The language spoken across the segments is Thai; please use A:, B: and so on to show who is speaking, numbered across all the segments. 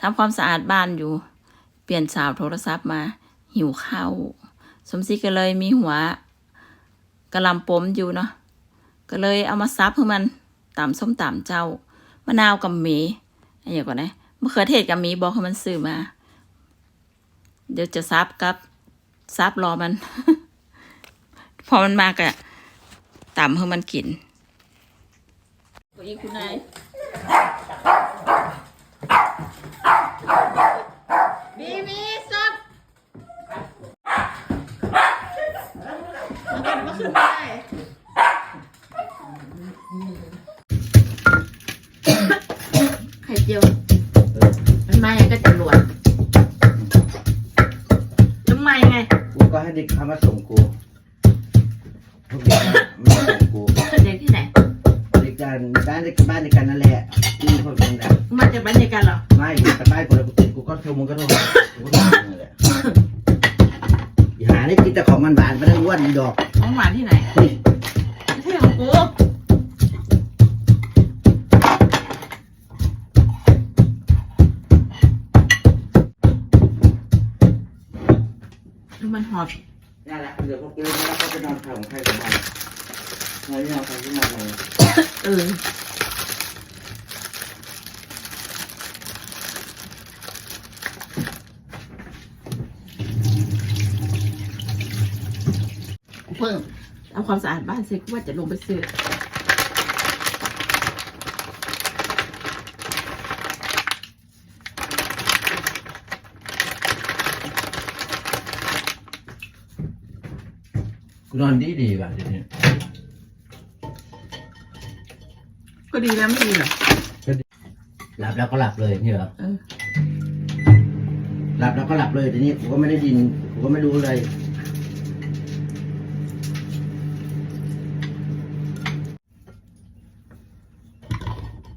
A: ทำความสะอาดบ้านอยู่ เปลี่ยนสาวโทรศัพท์มา หิวข้าวสมศรีก็เลยมีหัวกระลำปมอยู่เนาะก็เลยเอามาซับให้มันตำส้มตำเจ้ามะนาวกับหมีอันอย่างก่อนนะมะเขือเทศกับหมีบอกให้มันซื้อมา เดี๋ยวจะซับกับซับรอมัน พอมันมากอะตำให้มันกินอีกคุณนาย บีบีซับมันกันมาขึ้นได้ไข่เจียว มันมาอย่างก็จะรวดทำไมไง
B: กูก็ให้เด็กเอามาส่งกู กกั
A: น
B: บ้านเด็กบ้านเด็กกันนั่นแหละนี่คนกันแหละ
A: มาจากบ้านเดียวกันเหรอ
B: ไม่แต่บ้านกูแล้วกูติดกูก็โทรมึงก็โทรหากูก็โทรหานั่นแหละอย่าหาได้กินแต่ของมันหวานไปทั้งอ้วนอีดอก
A: ของหวานที่ไหน
B: นี่
A: ไม่ใช่ของกูดูมันหอม
B: นั่นแหละเดี๋ยวพวกกูเลยนะก็ไปนอนข่าวของใครของมันไม่นอนใครที่มันเลย
A: เออเพิ่งเอาความสะอาดบ้านเสร็จก็ว่าจะลงไปซื้อ
B: กูนอนดีดีว่ะเดี๋ยวนี้
A: ก็ดีแล้วไม่ดีเหรอ
B: หลับแล้วก็หลับเลยนี่เหรอ
A: เออ
B: หลับแล้วก็หลับเลยทีนี้กูก็ไม่ได้ยินกูก็ไม่รู้เลย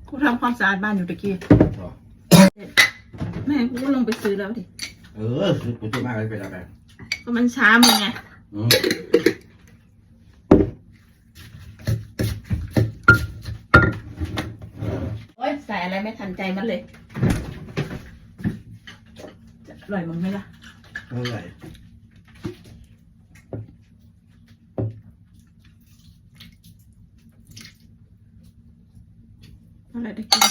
A: กูทำความสะอาดบ้านอยู่ตะกี้แม่กูก็ลงไปซื้อแล้วดิ
B: เออคือกูจะมากเลยไปแล้วไป
A: ก็มันช้ามึงไง
B: อืม
A: อ๊ยใส่อะไรไม่ทันใจมันเลยจะอร่อยมั้งไหมล่ะ
B: เท่าไหร่
A: อะไรตะกี้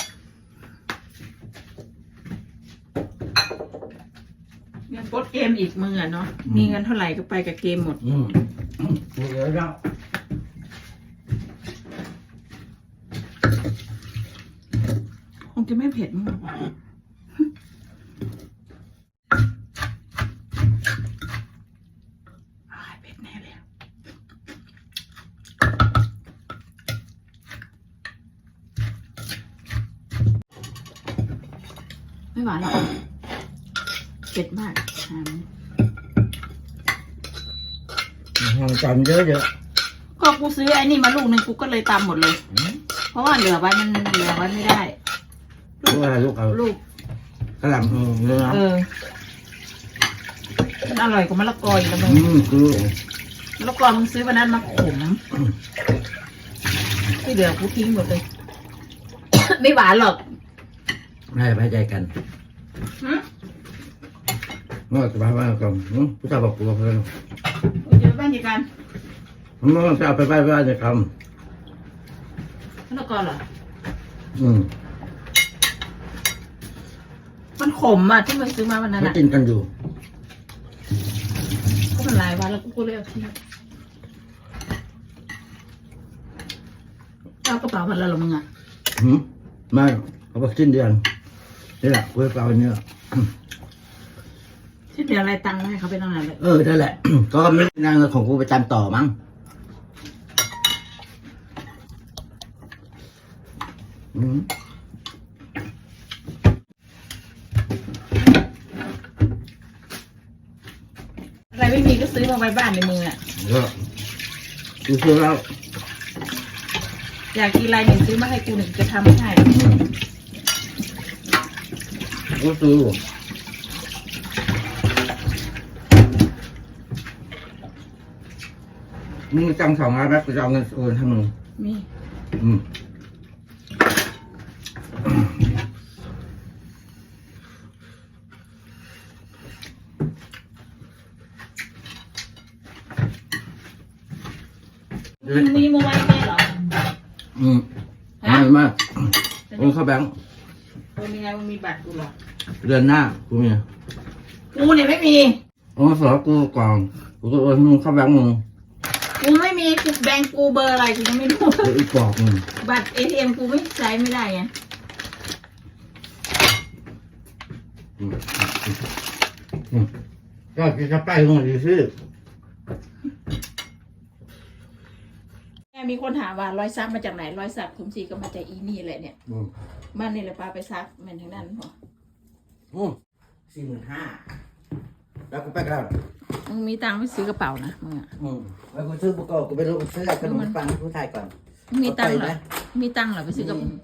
A: เงินปลดเกมอีกมึงอะเนาะมีเงินเท่าไหร่ก็ไปกับเกมหมด
B: อืมอืมกูเยอะแล้ว
A: งจะไม่เผ็ดมั้งหรอกอ้ายเผ็ดแน่เลยอะไม่หวานหรอกเผ็ดมากอ่า
B: ห้องจำเยอะเยอะ
A: ก็กูซื้อไอ้นี่มาลูกหนึ่งกูก็เลยตำหมดเลย เพราะว่าเหลือไว้มันเหลือไว้ไม่ได้
B: ลูกอะไรลูกเอา
A: ลูก
B: กระหล่ำอืมเนื้อ
A: เออมันอร่อยกว่ามะละกออีกแล้วมึง
B: อืมคือ
A: มะละกอมึงซื้อวันนั้นมาขมที่เหลือกูทิ้งหมดเลย ไม่หวานหรอก
B: ไม่ไว้ใจกัน
A: หึ
B: เมื่อสบายว่าก่อนอืมผู้ชายบอกกูบอกเพื่อน
A: กูเจอบ้านเดียวกัน
B: เมื่อจะเอาไปไหว้ว่าจะท
A: มะละกอเหรอำ
B: อืม
A: มันขมอะที่มึงซื้อมาวันนั้น
B: ไม่
A: อะ
B: กินกันอยู่
A: ก็มันหลายวันแล้วกูก็เลยเอาทิ้งเอากระเป๋าพันแล้วเหรอมึงอะ
B: หืมไม่เขาบอกสิ้นเดือนนี่แหละกูจะเอาอันเนี้ย
A: ที่เดี๋ยวอะไรตังค์ให้เขาไปตั้งนานเลย
B: เออนั่นแหละ ก็ไม่ได้นั่งของกูไปตามต่อมั้งอืม
A: อะไรไม่มีก็ ซื้อมาไว้บ้านในมืออะ
B: ก็กูซื้อแล้ว
A: อยากกินอะไรหนึ่งซื้อมาให้กูหนึ่งจะทำให้
B: อืมกูซื้อมึงจังสองร้อยแป๊บกูจะเอาเงินโอนให้มึง
A: มี
B: อืม
A: มึงมีโมไว้แม่เหรอ
B: อืม
A: ฮะ
B: ไม่มากโอ้เข้าแบงค์
A: มึงมีไงมึงมีบัตรกูเหรอ
B: เดือนหน้ากูมี
A: กูเนี่ยไม่มี
B: โอ้สอกูก่อนกูก็โอนมึงเข้าแบงค์มึง
A: กูไม่มีกูแบงก์กูเบอร์อะไรกูยังไม่รู้
B: เดี๋ยวอีกกรอกมึง
A: บัตรเอทีเอ็มกูไม่ใช้ไม่ได้ไง
B: อืมอืมก็จะไปมึงดีสิ
A: แม่มีคนถามว่ารอยซักมาจากไหนรอยสักผมสีก็มาจากอีนี่แหละเนี่ย
B: อืม
A: บ้านนี่แหละปาไปซักแม่นทางนั้นพอ
B: อืมสี่หมื่นห้าแล้วกูไปกันแล้ว
A: มึงมีตังค์ไปซื้อกระเป๋านะมึงอะ
B: อืมแล้วกูซื้อบุกโกะกูไปรู้กูซื้อขนมปังกูถ่ายก่อน
A: มึงมีตังค์เหรอ
B: เอาไปไหม
A: มีตังค์เหรอไปซื้อกระ
B: อืม